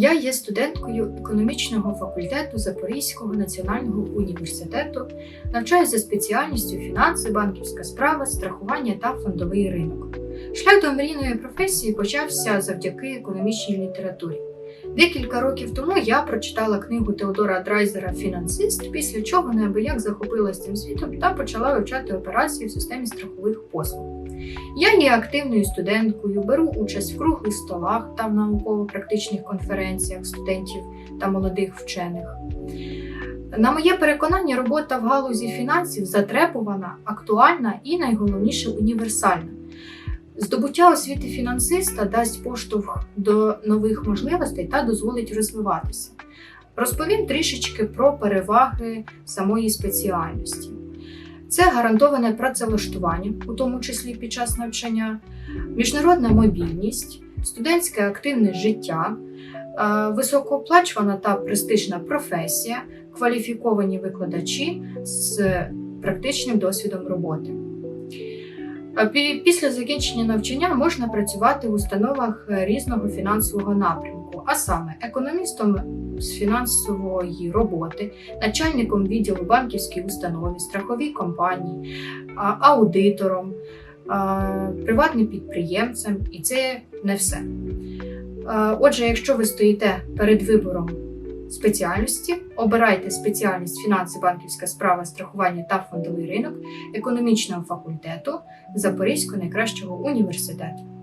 Я є студенткою економічного факультету Запорізького національного університету, навчаюся за спеціальністю фінанси, банківська справа, страхування та фондовий ринок. Шлях до мрійної професії почався завдяки економічній літературі. Декілька років тому я прочитала книгу Теодора Драйзера Фінансист, після чого неабияк захопилась цим світом та почала вивчати операції в системі страхових послуг. Я є активною студенткою, беру участь в круглих столах та в науково-практичних конференціях студентів та молодих вчених. На моє переконання, робота в галузі фінансів затребувана, актуальна і найголовніше універсальна. Здобуття освіти фінансиста дасть поштовх до нових можливостей та дозволить розвиватися. Розповім трішечки про переваги самої спеціальності. Це гарантоване працевлаштування, у тому числі під час навчання, міжнародна мобільність, студентське активне життя, е, високооплачувана та престижна професія, кваліфіковані викладачі з практичним досвідом роботи. Е, Після закінчення навчання можна працювати в установах різного фінансового напрямку, а саме економістом з фінансової роботи, начальником відділу банківській установі, страховій компанії, аудитором, приватним підприємцем, і це не все. Отже, якщо ви стоїте перед вибором спеціальності, обирайте спеціальність фінанси, банківська справа, страхування та фондовий ринок економічного факультету Запорізького найкращого університету.